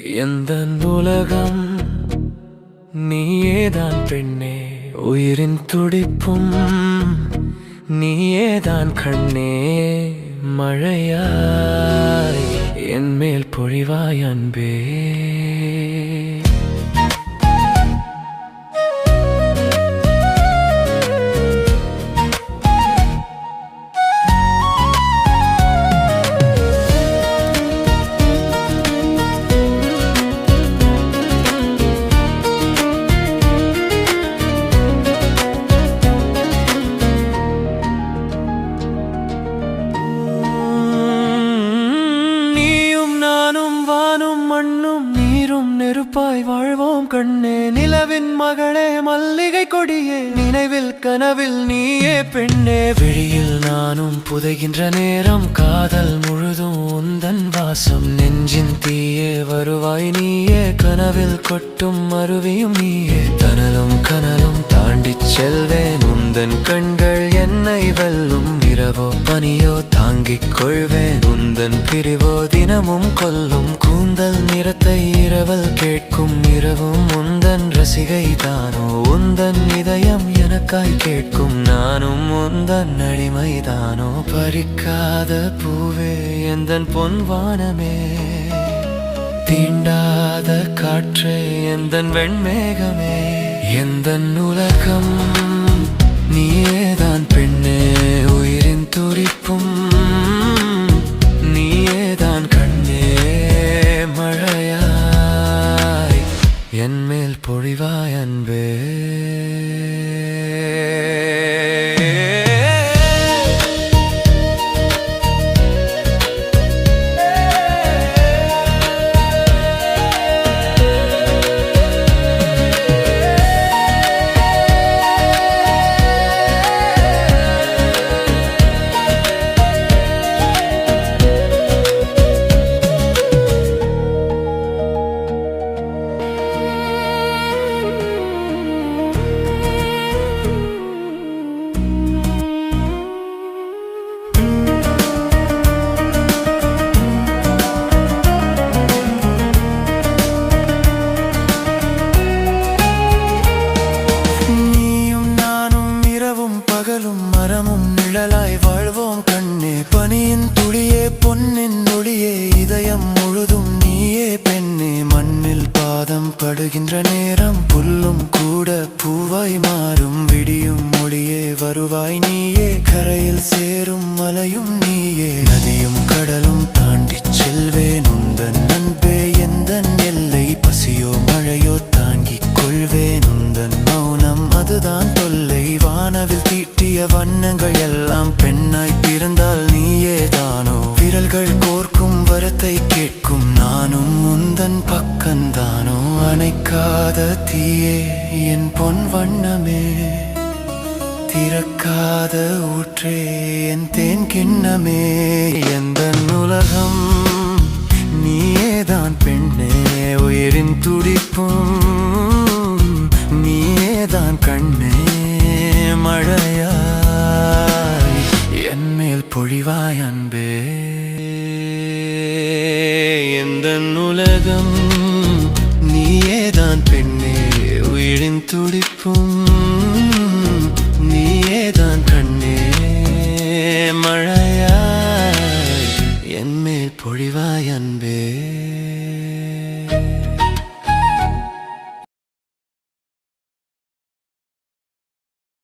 எந்த உலகம்? நீயேதான் பெண்ணே உயிரின் துடிப்பும். நீயேதான் கண்ணே மழையாய். என் மேல் பொழிவாய் அன்பே. நெருப்பாய் வாழ்வோம் கண்ணே. நிலவின் மகளே மல்லிகை கொடியே. நினைவில் கனவில் நீயே பெண்ணே. விழியில் நானும் புதைகின்ற நேரம் காதல் முழுதும் உந்தன் வாசம். நெஞ்சின் தீயே வருவாய் நீயே. கனவில் கொட்டும் அருவியும் நீயே. தனலும் கனலும் தாண்டிச் செல்வேன். உந்தன் கண்கள் என்னை வெல்லும். இரவோ பனியோ தாங்கிக் கொள்வேன். உந்தன் பிரிவோ தினமும் கொல்லும். கூந்தல் நிறத்தை இரவல் கேட்கும். இரவும் உந்தன் ரசிகை தானோ. உந்தன் இதயம் எனக்காய் கேட்கும். நானும் உந்தன் அடிமைதானோ பறிக்காத பூவே எந்தன் பொன்வானமே தீண்டாத காற்றே எந்தன் வெண்மேகமே. எந்த உலகம் நீயேதான் பெண்ணே உயிரின் துடிப்பும். நீயேதான் கண்ணே மழையாய் என் மேல் பொழிவாய் அன்பே. படுகின்ற நேரம் புல்லும் கூட பூவாய் மாறும். விடியும் மொழியே வருவாய் நீயே. கரையில் சேரும் மலையும் நீயே. நதியும் கடலும் தாண்டி செல்வேன். உந்தன் நண்பே எந்த எல்லை? பசியோ மழையோ தாங்கிக் கொள்வேன். உந்தன் மௌனம் அதுதான் தொல்லை. வானவில் தீட்டிய வண்ணங்கள் எல்லாம் பெண்ணாய் பிறந்தால் நீயே தானோ? விரல்கள் கோர்க்கும் கேட்கும் நானும் உந்தன் பக்கந்தானோ அணைக்காத தீயே என் பொன் வண்ணமே. திறக்காத ஊற்றே என் தேன் கிண்ணமே. எந்த உலகம் நீயேதான் பெண்ணே உயிரின் துடிப்பும் நீயேதான் கண்ணே. மழையாய் என் மேல் பொழிவாய் அன்பே. எந்தன் உலகம். நீயேதான் பெண்ணே உயிரின் துடிப்பும். நீயேதான் கண்ணே மழையாய் என்மேல் பொழிவாய் அன்பே.